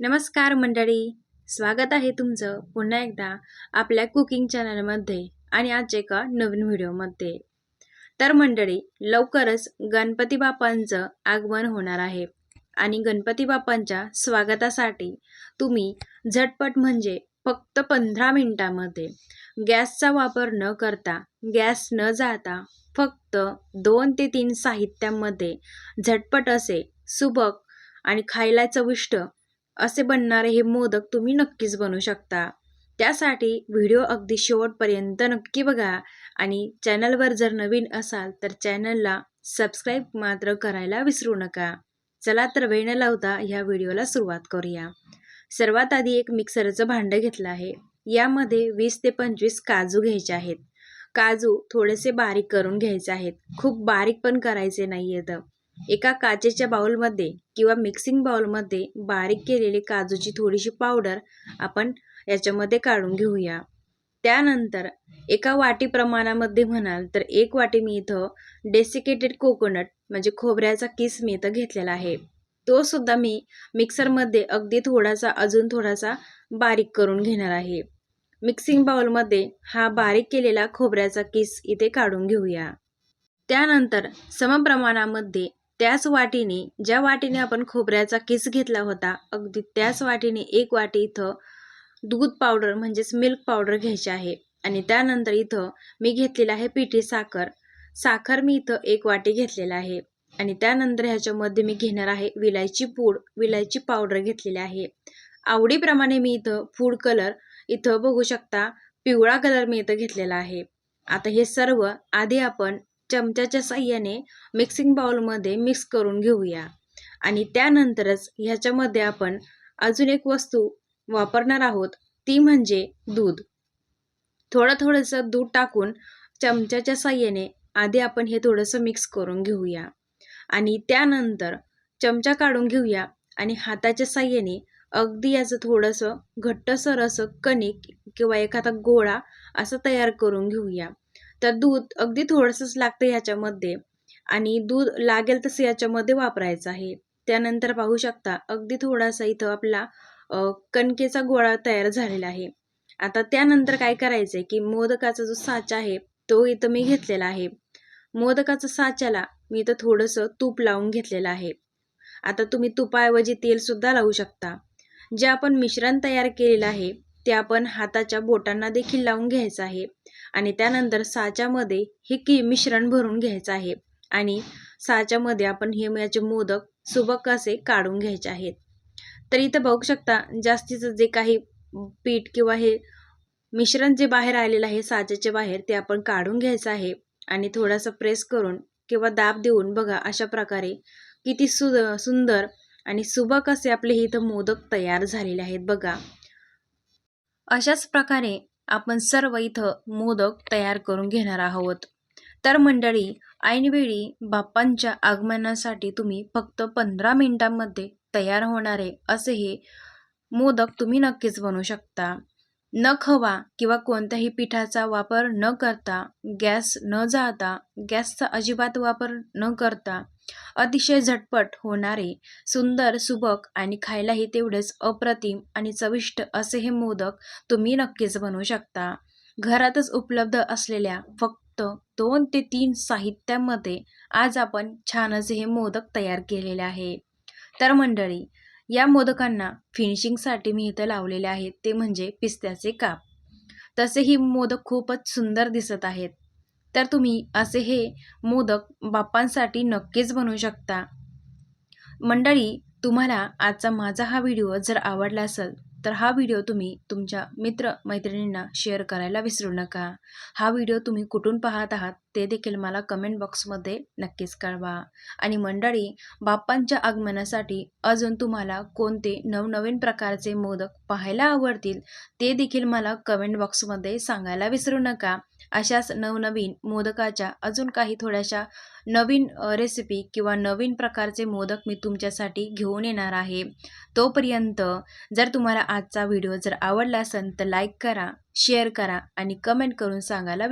नमस्कार मंडळी स्वागत आहे तुमचं पुन्हा एकदा आपल्या कुकिंग चॅनलमध्ये आणि आज एका नवीन व्हिडिओमध्ये. तर मंडळी लवकरच गणपती बाप्पांचं आगमन होणार आहे आणि गणपती बाप्पांच्या स्वागतासाठी तुम्ही झटपट म्हणजे फक्त पंधरा मिनिटामध्ये गॅसचा वापर न करता गॅस न जाता फक्त दोन ते तीन साहित्यांमध्ये झटपट असे सुबक आणि खायला चविष्ट असे बनणारे हे मोदक तुम्ही नक्कीच बनवू शकता. त्यासाठी व्हिडिओ अगदी शेवटपर्यंत नक्की बघा आणि चॅनलवर जर नवीन असाल तर चॅनलला सबस्क्राईब मात्र करायला विसरू नका. चला तर वेळ न लावता ह्या व्हिडिओला सुरुवात करूया. सर्वात आधी एक मिक्सरचं भांडं घेतलं आहे. यामध्ये वीस ते पंचवीस काजू घ्यायचे आहेत. काजू थोडेसे बारीक करून घ्यायचे आहेत. खूप बारीक पण करायचे नाही आहेत एका काचेच्या बाउलमध्ये किंवा मिक्सिंग बाउलमध्ये बारीक केलेली काजूची थोडीशी पावडर आपण याच्यामध्ये काढून घेऊया. त्यानंतर एका वाटी प्रमाणामध्ये म्हणाल तर एक वाटी मी इथं डेसिकेटेड कोकोनट म्हणजे खोबऱ्याचा किस मी इथं घेतलेला आहे. तो सुद्धा मी मिक्सरमध्ये अगदी थोडासा अजून थोडासा बारीक करून घेणार आहे. मिक्सिंग बाउलमध्ये हा बारीक केलेला खोबऱ्याचा किस इथे काढून घेऊया. त्यानंतर समप्रमाणामध्ये त्याच वाटीने ज्या वाटीने आपण खोबऱ्याचा किस घेतला होता अगदी त्याच वाटीने एक वाटी इथं दूध पावडर म्हणजेच मिल्क पावडर घ्यायची आहे. आणि त्यानंतर इथं मी घेतलेलं आहे पिठी साखर. साखर मी इथं एक वाटी घेतलेला आहे. आणि त्यानंतर ह्याच्यामध्ये मी घेणार आहे विलायची पूड विलायची पावडर घेतलेली आहे. आवडीप्रमाणे मी इथं फूड कलर इथं बघू शकता पिवळा कलर मी इथं घेतलेला आहे. आता हे सर्व आधी आपण चमच्याच्या साह्याने मिक्सिंग बाउलमध्ये मिक्स करून घेऊया. आणि त्यानंतरच ह्याच्यामध्ये आपण अजून एक वस्तू वापरणार आहोत ती म्हणजे दूध. थोडं थोडंसं दूध टाकून चमच्याच्या साह्याने आधी आपण हे थोडंसं मिक्स करून घेऊया. आणि त्यानंतर चमचा काढून घेऊया आणि हाताच्या साह्याने अगदी याचं थोडंसं घट्टसर असं कणिक किंवा एखादा गोळा असं तयार करून घेऊया. तर दूध अगदी थोडंसंच लागतं ह्याच्यामध्ये. आणि दूध लागेल तसं याच्यामध्ये वापरायचं आहे. त्यानंतर पाहू शकता अगदी थोडासा इथं आपला कणकेचा गोळा तयार झालेला आहे. आता त्यानंतर काय करायचं आहे की मोदकाचा जो साचा आहे तो इथं मी घेतलेला आहे. मोदकाचा साच्याला मी इथं थोडंसं तूप लावून घेतलेलं आहे. आता तुम्ही तुपाऐवजी तेलसुद्धा लावू शकता. जे आपण मिश्रण तयार केलेलं आहे ते आपण हाताच्या बोटांना देखील लावून घ्यायचं आहे. आणि त्यानंतर साच्यामध्ये हे की मिश्रण भरून घ्यायचं आहे. आणि साच्यामध्ये आपण हे याचे मोदक सुबक असे काढून घ्यायचे आहेत. तर इथं बघू शकता जास्तीचं जे काही पीठ किंवा हे मिश्रण जे बाहेर आलेलं आहे साच्याच्या बाहेर ते आपण काढून घ्यायचं आहे. आणि थोडासा प्रेस करून किंवा दाब देऊन बघा अशा प्रकारे किती सु सुंदर आणि सुबक असे आपले इथं मोदक तयार झालेले आहेत बघा. अशाच प्रकारे आपण सर्व इथं मोदक तयार करून घेणार आहोत. तर मंडळी ऐनवेळी बाप्पांच्या आगमनासाठी तुम्ही फक्त पंधरा मिनिटांमध्ये तयार होणारे असे हे मोदक तुम्ही नक्कीच बनवू शकता. न खवा किंवा कोणत्याही पिठाचा वापर न करता गॅस न जाळता गॅसचा अजिबात वापर न करता अतिशय झटपट होणारे सुंदर सुबक आणि खायलाही तेवढेच अप्रतिम आणि चविष्ट असे हे मोदक तुम्ही नक्कीच बनवू शकता. घरातच उपलब्ध असलेल्या फक्त दोन ते तीन साहित्यामध्ये आज आपण छान असे हे मोदक तयार केलेले आहे. तर मंडळी या मोदकांना फिनिशिंगसाठी मी इथं लावलेले आहेत. ते म्हणजे पिस्त्याचे काप. तसे ही मोदक खूपच सुंदर दिसत आहेत. तर तुम्ही असे हे मोदक बाप्पांसाठी नक्कीच बनवू शकता. मंडळी तुम्हाला आजचा माझा हा व्हिडिओ जर आवडला असेल तर हा व्हिडिओ तुम्ही तुमच्या मित्र मैत्रिणींना शेअर करायला विसरू नका. हा व्हिडिओ तुम्ही कुठून पाहत आहात ते देखील मला कमेंट बॉक्समध्ये नक्कीच कळवा. आणि मंडळी बाप्पांच्या आगमनासाठी अजून तुम्हाला कोणते नवनवीन प्रकारचे मोदक पाहायला आवडतील ते देखील मला कमेंट बॉक्समध्ये सांगायला विसरू नका. अशाच नवनवीन मोदकाच्या अजून काही थोड्याशा नवीन रेसिपी किंवा नवीन प्रकारचे मोदक मी तुमच्यासाठी घेऊन येणार आहे. तोपर्यंत जर तुम्हाला आजचा व्हिडिओ जर आवडला असेल तर लाईक करा शेअर करा आणि कमेंट करून सांगायला